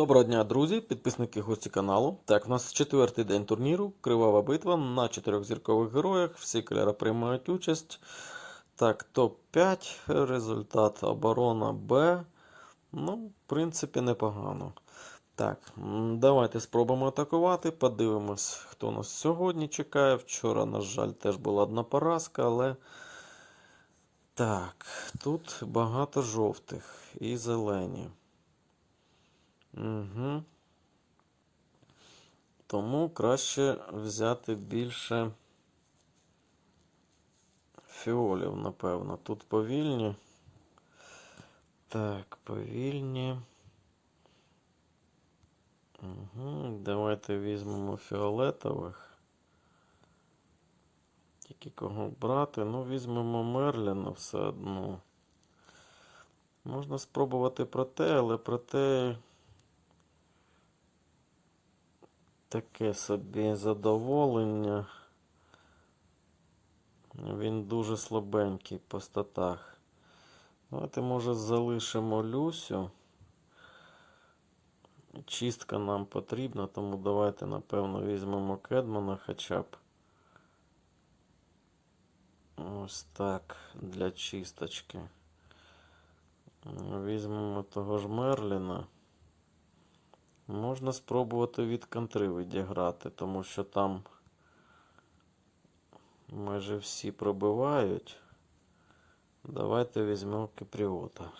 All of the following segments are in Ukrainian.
Доброго дня, друзі, підписники гості каналу. Так, у нас четвертий день турніру. Кривава битва на чотирьох зіркових героях. Всі кольори приймають участь. Так, топ-5. Результат оборона Б. Ну, в принципі, непогано. Так, давайте спробуємо атакувати. Подивимось, хто нас сьогодні чекає. Вчора, на жаль, теж була одна поразка, але. Так, тут багато жовтих і зелені. Угу. Тому краще взяти більше фіолів, напевно. Тут повільні. Так, повільні. Угу. Давайте візьмемо фіолетових. Тільки кого брати? Ну, візьмемо Мерліна все одно. Можна спробувати проте, але проте таке собі задоволення. Він дуже слабенький по статах. Давайте, може, залишимо Люсю. Чистка нам потрібна, тому давайте, напевно, візьмемо Кедмана хоча б. Ось так, для чисточки. Візьмемо того ж Мерліна. Можна спробувати від контри відіграти, тому що там майже всі пробивають. Давайте візьмемо Кипріота.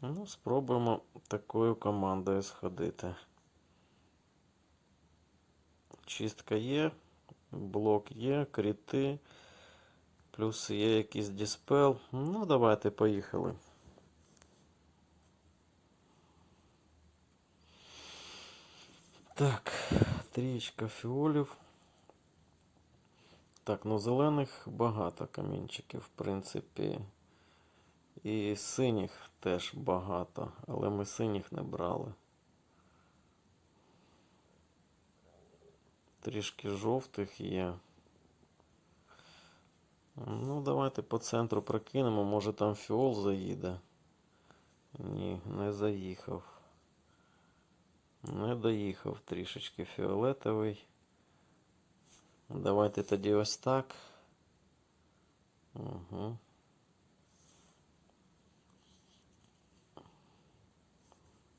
Ну, спробуємо такою командою сходити. Чистка є, блок є, кріти. Плюс є якийсь диспел. Ну, давайте поїхали. Так, трієчка фіолів. Так, ну зелених багато камінчиків, в принципі. І синіх теж багато, але ми синіх не брали. Трішки жовтих є. Ну, давайте по центру прокинемо, може там фіол заїде. Ні, не заїхав. Не доїхав трішечки фіолетовий. Давайте тоді ось так. Угу.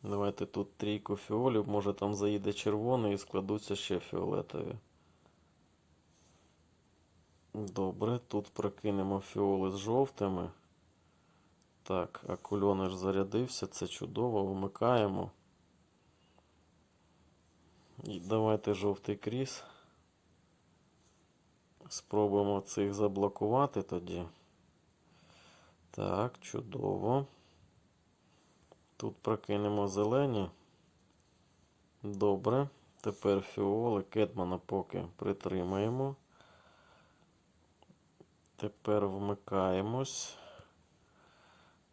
Давайте тут трійку фіолів, може там заїде червоний і складуться ще фіолетові. Добре, тут прокинемо фіоли з жовтими. Так, акульониш зарядився, це чудово, вимикаємо. І давайте жовтий кріс. Спробуємо цих заблокувати тоді. Так, чудово. Тут прокинемо зелені. Добре. Тепер фіоли Кетмана поки притримаємо. Тепер вмикаємось.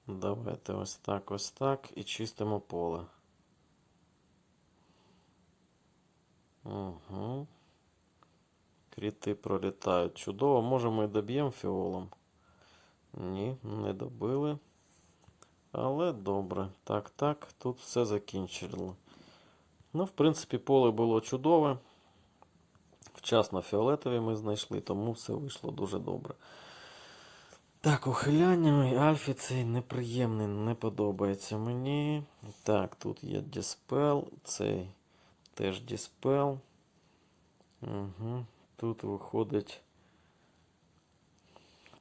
Давайте ось так, ось так. І чистимо поле. Угу. Кріти пролітають. Чудово. Може ми доб'ємо фіолом? Ні, не добили. Але добре. Так, так, тут все закінчило. Ну, в принципі, поле було чудове. Вчасно фіолетові ми знайшли, тому все вийшло дуже добре. Так, ухиляння Альфі цей неприємний, не подобається мені. Так, тут є Діспел, цей теж Діспел. Угу. Тут виходить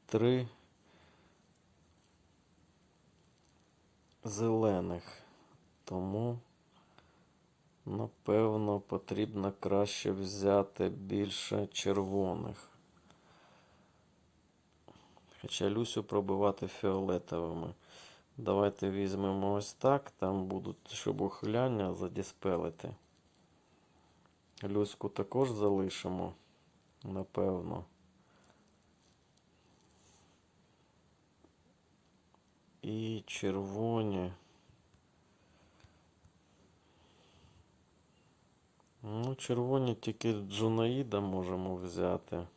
три зелених. Тому, напевно, потрібно краще взяти більше червоних. Хоча Люсю пробивати фіолетовими. Давайте візьмемо ось так. Там будуть, щоб ухиляння задіспелити. Люську також залишимо, напевно. І червоні. Ну, червоні тільки Джунаїда можемо взяти.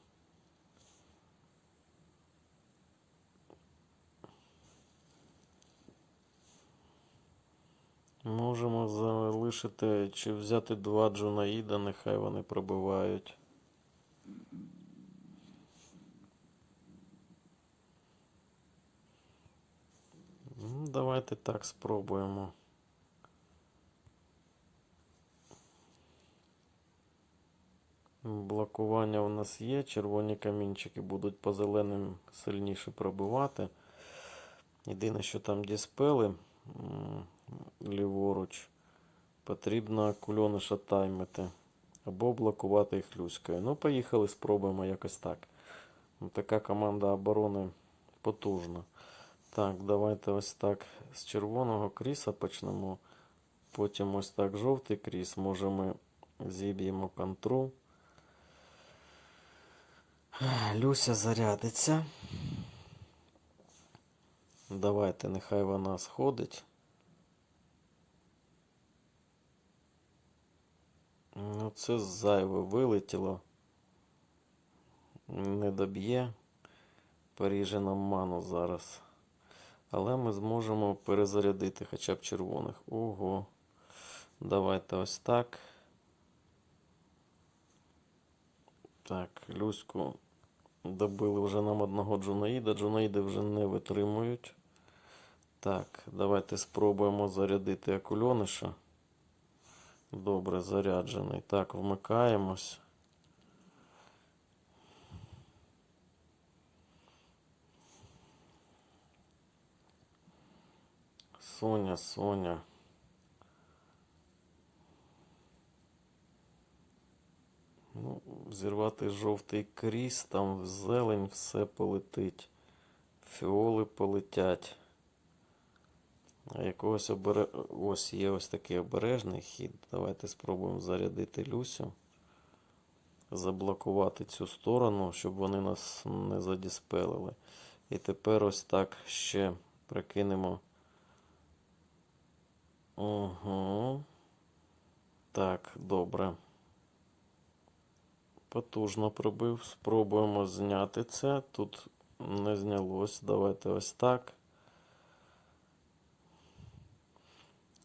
Можемо залишити чи взяти два Джунаїда, нехай вони пробивають. Ну, давайте так спробуємо. Блокування у нас є. Червоні камінчики будуть по зеленим сильніше пробивати. Єдине, що там діспели ліворуч, потрібно кульониша таймити. Або блокувати їх люською. Ну, поїхали, спробуємо якось так. Така команда оборони потужна. Так, давайте ось так з червоного кріса почнемо. Потім ось так жовтий кріс. Може ми зіб'ємо контру. Люся зарядиться. Давайте, нехай вона сходить. Ну, це зайве вилетіло. Не доб'є. Поріже нам ману зараз. Але ми зможемо перезарядити хоча б червоних. Ого. Давайте ось так. Так, Люську добили вже нам одного Джунаїда. Джунаїди вже не витримують. Так, давайте спробуємо зарядити акульониша. Добре, заряджений. Так, вмикаємось. Соня, Соня. Ну, зірвати жовтий кріс, там в зелень все полетить. Фіоли полетять. А якогось обере... Ось є ось такий обережний хід. Давайте спробуємо зарядити Люсю. Заблокувати цю сторону, щоб вони нас не задіспелили. І тепер ось так ще прикинемо. Угу. Так, добре. Потужно пробив. Спробуємо зняти це. Тут не знялось. Давайте ось так.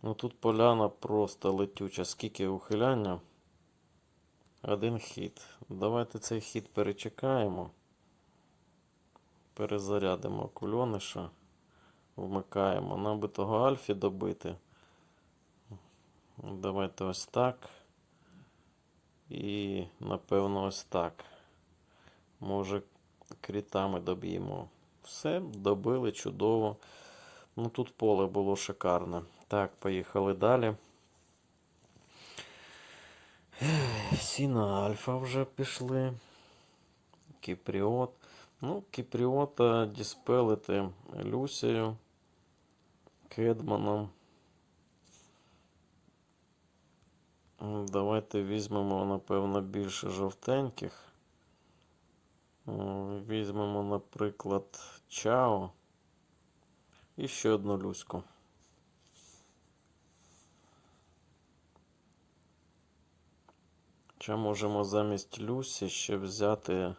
Ну тут поляна просто летюча. Скільки ухиляння? Один хід. Давайте цей хід перечекаємо. Перезарядимо кульониша. Вмикаємо. Нам би того альфі добити. Давайте ось так. І, напевно, ось так. Може, крітами доб'ємо. Все, добили, чудово. Ну тут поле було шикарне. Так, поїхали далі. Всі на альфа вже пішли. Кіпріот. Ну, Кіпріота діспелити Люсію, Кедманом. Давайте візьмемо, напевно, більше жовтеньких. Візьмемо, наприклад, Чао. І ще одну люську. Чи можемо замість Люсі ще взяти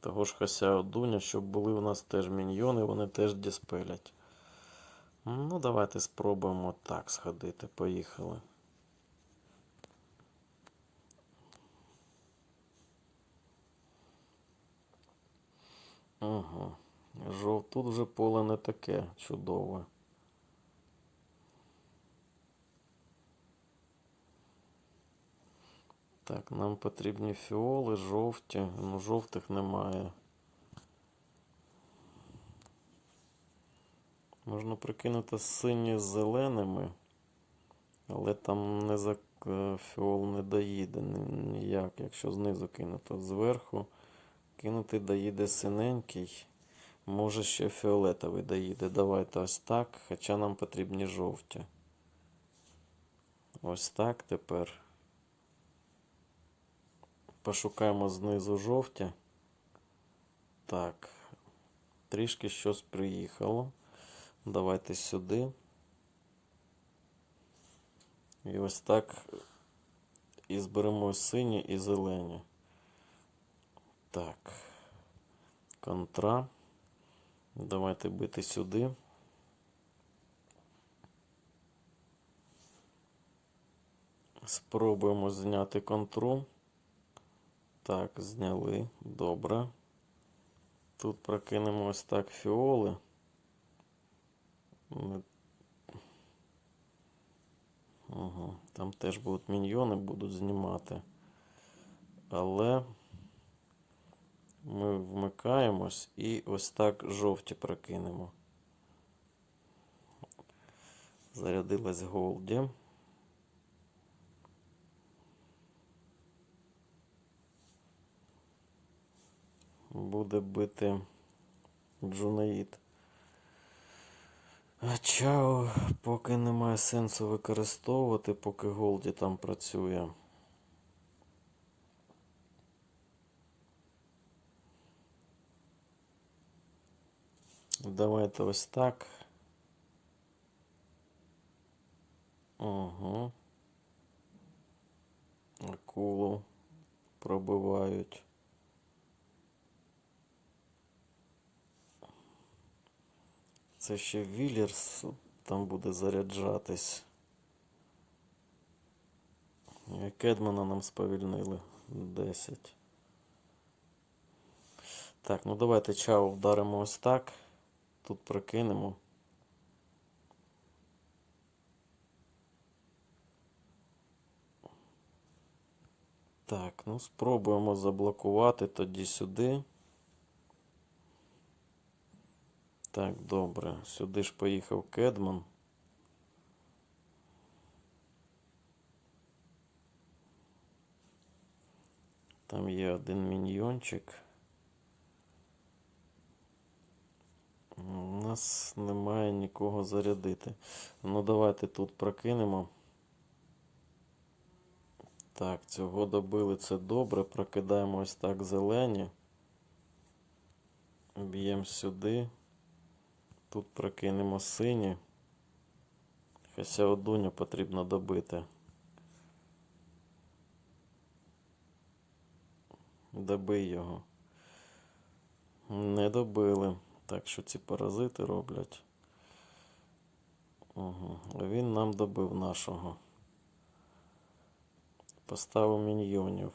того ж Хасяо Дуня, щоб були у нас теж міньйони, вони теж діспелять. Ну, давайте спробуємо так сходити. Поїхали. Ага. Жов... Тут вже поле не таке чудове. Так, нам потрібні фіоли, жовті. Ну, жовтих немає. Можна прикинути сині з зеленими, але там не за е, фіол не доїде ніяк, якщо знизу кинути. Зверху кинути доїде синенький. Може ще фіолетовий доїде. Давайте ось так. Хоча нам потрібні жовті. Ось так тепер. Пошукаємо знизу жовті. Так. Трішки щось приїхало. Давайте сюди. І ось так. І зберемо сині і зелені. Так. Контра. Давайте бити сюди. Спробуємо зняти контру. Так, зняли. Добре. Тут прокинемо ось так фіоли. Угу. Там теж будуть міньйони, будуть знімати. Але ми вмикаємось і ось так жовті прокинемо. Зарядилась Голді. Буде бити Джунаїд. Чао поки немає сенсу використовувати, поки Голді там працює. Давайте ось так. Угу. Акулу пробивають. Це ще Віллерс там буде заряджатись. Кедмана нам сповільнили 10. Так, ну давайте чао вдаримо ось так. Тут прокинемо. Так, ну спробуємо заблокувати тоді сюди. Так, добре. Сюди ж поїхав Кедман. Там є один міньйончик. У нас немає нікого зарядити. Ну, давайте тут прокинемо. Так, цього добили це добре. Прокидаємо ось так зелені. Б'ємо сюди. Тут прокинемо сині. Хоча одуню потрібно добити. Добий його. Не добили. Так що ці паразити роблять. Угу. Він нам добив нашого. Поставив міньйонів.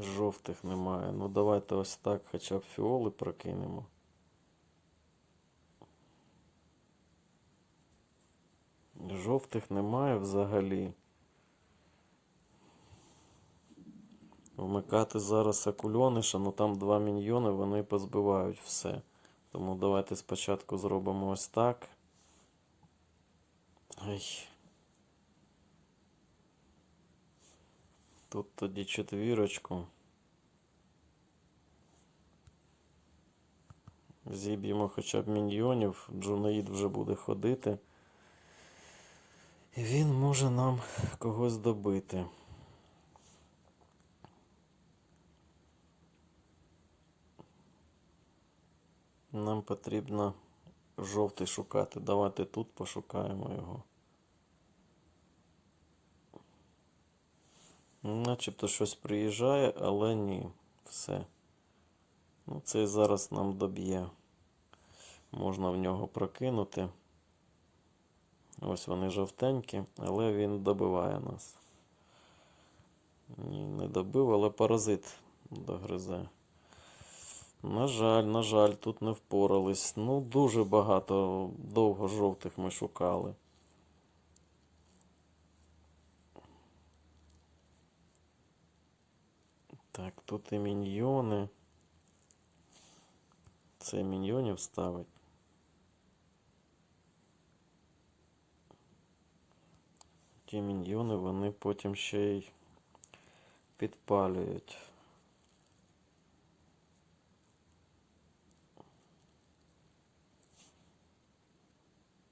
Жовтих немає. Ну давайте ось так хоча б фіоли прокинемо. Жовтих немає взагалі. Вмикати зараз акульониша, ну там два міньйони, вони позбивають все. Тому давайте спочатку зробимо ось так. Ай. Тут тоді четвірочку. Зіб'ємо хоча б міньйонів, Джунаїд вже буде ходити. І він може нам когось добити. Нам потрібно жовтий шукати. Давайте тут пошукаємо його. Начебто щось приїжджає, але ні. Все. Ну, цей зараз нам доб'є. Можна в нього прокинути. Ось вони жовтенькі, але він добиває нас. Ні, не добив, але паразит догризе. На жаль, на жаль, тут не впорались. Ну, дуже багато довго жовтих ми шукали. Так, тут і міньйони. Це міньйонів ставить. Ті міньйони вони потім ще й підпалюють.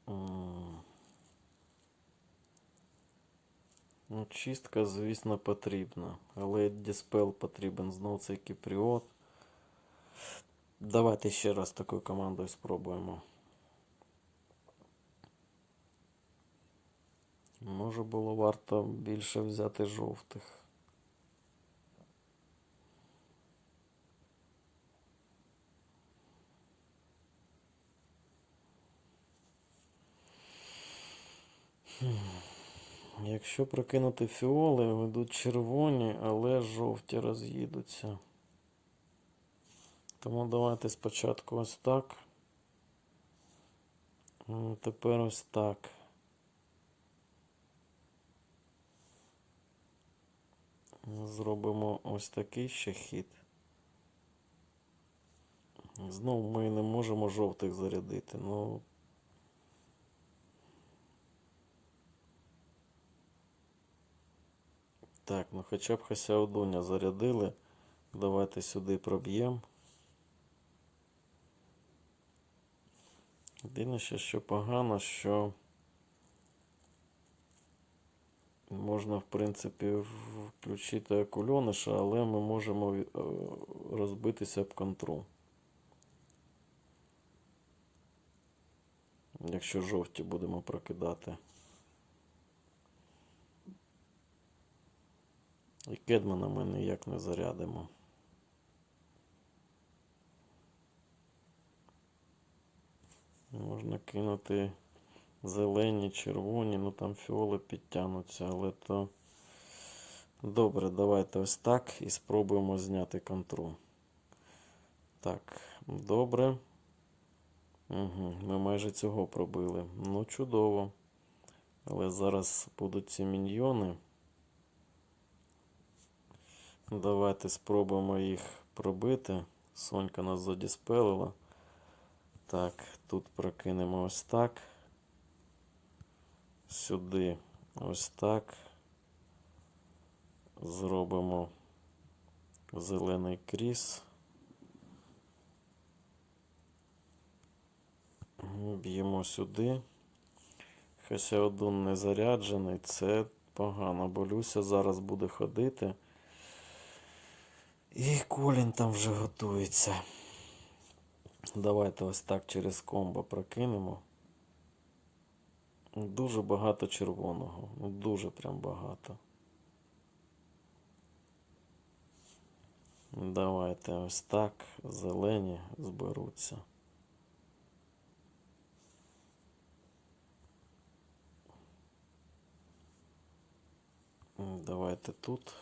Ну, чистка, звісно, потрібна. Але діспел потрібен знов цей кіпріот. Давайте ще раз такою командою спробуємо. Може було варто більше взяти жовтих. Якщо прокинути фіоли, ведуть червоні, але жовті роз'їдуться. Тому давайте спочатку ось так. Тепер ось так. Зробимо ось такий ще хід. Знову ми не можемо жовтих зарядити. Ну, так, ну хоча б Хасяодуня зарядили. Давайте сюди проб'ємо. Єдине ще, що погано, що можна, в принципі, включити акульониша, але ми можемо е, розбитися об контру. Якщо жовті будемо прокидати. І кедмана ми ніяк не зарядимо. Можна кинути зелені, червоні, ну там фіоли підтягнуться, але то добре, давайте ось так і спробуємо зняти контру. Так, добре. Угу, ми майже цього пробили. Ну, чудово. Але зараз будуть ці міньйони. Давайте спробуємо їх пробити. Сонька нас задіспелила. Так, тут прокинемо ось так. Сюди ось так. Зробимо зелений кріс. Б'ємо сюди. Хасяодун не заряджений. Це погано. Бо Люся зараз буде ходити. І Колін там вже готується. Давайте ось так через комбо прокинемо. Дуже багато червоного. Ну, Дуже прям багато. Давайте ось так. Зелені зберуться. Давайте тут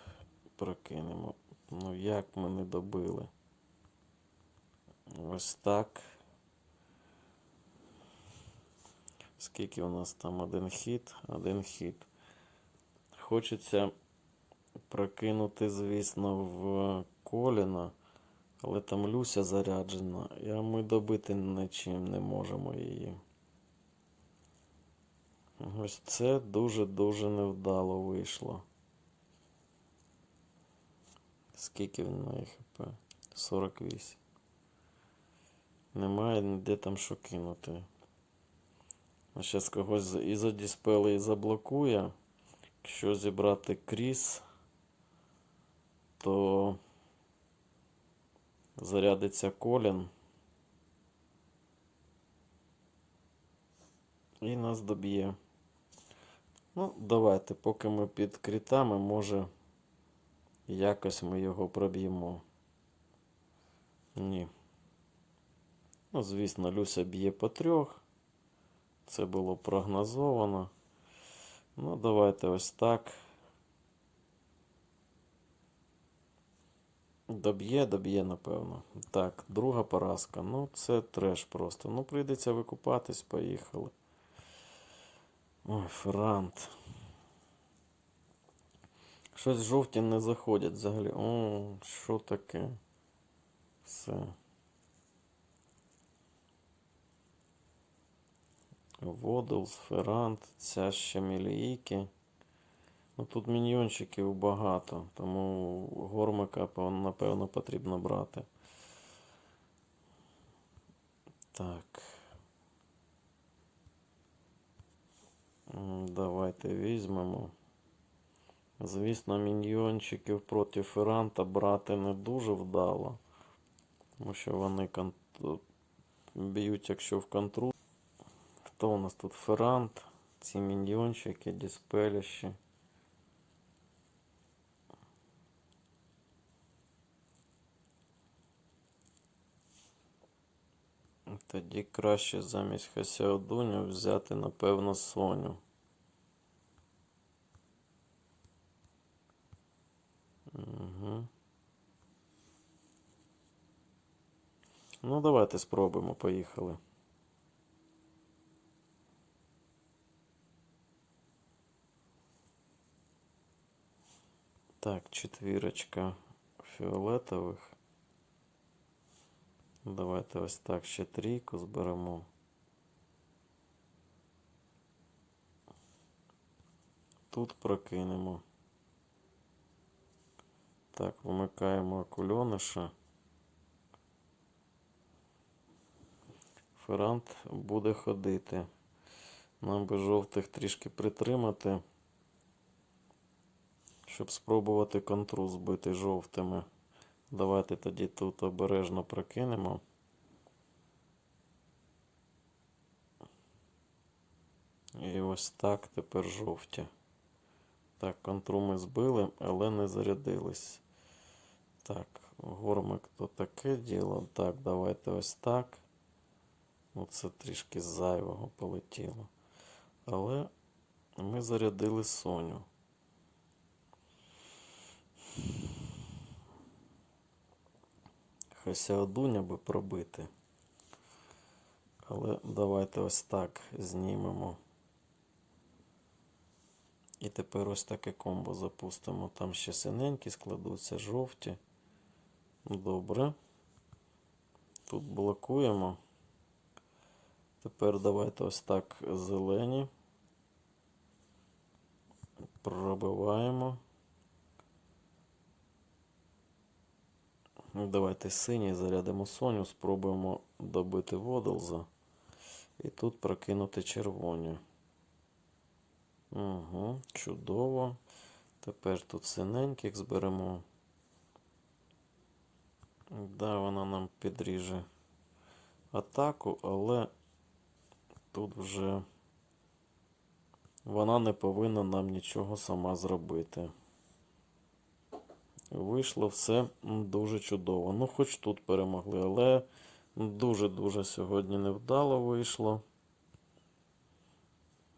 прокинемо. Ну як ми не добили? Ось так. Скільки у нас там один хід? Один хід. Хочеться прокинути, звісно, в коліна, але там Люся заряджена, і ми добити нічим не можемо її. Ось це дуже-дуже невдало вийшло. Скільки він має хп? 48. Немає ніде там що кинути. А зараз когось і задіспели, і заблокує. Якщо зібрати кріс, то зарядиться колін. І нас доб'є. Ну, давайте, поки ми під крітами, може якось ми його проб'ємо. Ні. Ну, звісно, Люся б'є по трьох. Це було прогнозовано. Ну, давайте ось так. Доб'є, доб'є, напевно. Так, друга поразка. Ну, це треш просто. Ну, прийдеться викупатись, поїхали. Ой, Франт. Щось жовті не заходять взагалі. О, що таке? Все. Водолс, Ферант, ця ще мілійки. Ну, тут міньйончиків багато, тому гормика, напевно, потрібно брати. Так. Давайте візьмемо. Звісно, міньйончиків проти Феранта брати не дуже вдало. Тому що вони кон... б'ють, якщо в контру. Хто у нас тут Ферант? Ці міньйончики, діспеліщі. Тоді краще замість Хасяодуню взяти, напевно, Соню. Ну, давайте спробуємо. Поїхали. Так, четвірочка фіолетових. Давайте ось так ще трійку зберемо. Тут прокинемо. Так, вмикаємо акульониша. Ферант буде ходити. Нам би жовтих трішки притримати, щоб спробувати контру збити жовтими. Давайте тоді тут обережно прокинемо. І ось так тепер жовті. Так, контру ми збили, але не зарядились. Так, гормик то таке діло. Так, давайте ось так. Ну, це трішки зайвого полетіло. Але ми зарядили Соню. Хося одуня би пробити. Але давайте ось так знімемо. І тепер ось таке комбо запустимо. Там ще синенькі складуться, жовті. Добре. Тут блокуємо. Тепер давайте ось так зелені. Пробиваємо. Ну, Давайте синій зарядимо Соню, спробуємо добити Водолза. І тут прокинути червоні. Угу, чудово. Тепер тут синеньких зберемо. Да, вона нам підріже атаку, але тут вже вона не повинна нам нічого сама зробити. Вийшло все дуже чудово. Ну, хоч тут перемогли, але дуже-дуже сьогодні невдало вийшло.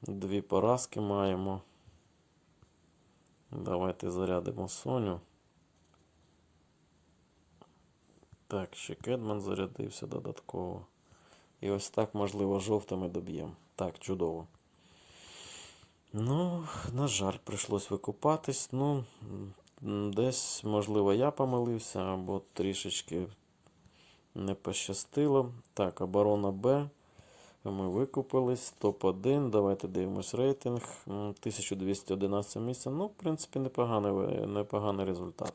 Дві поразки маємо. Давайте зарядимо Соню. Так, ще Кедман зарядився додатково. І ось так, можливо, жовтими доб'ємо. Так, чудово. Ну, на жаль, прийшлось викупатись. Ну, десь, можливо, я помилився, або трішечки не пощастило. Так, оборона Б. Ми викупились. Топ-1. Давайте дивимось рейтинг. 1211 місце. Ну, в принципі, непоганий, непоганий результат.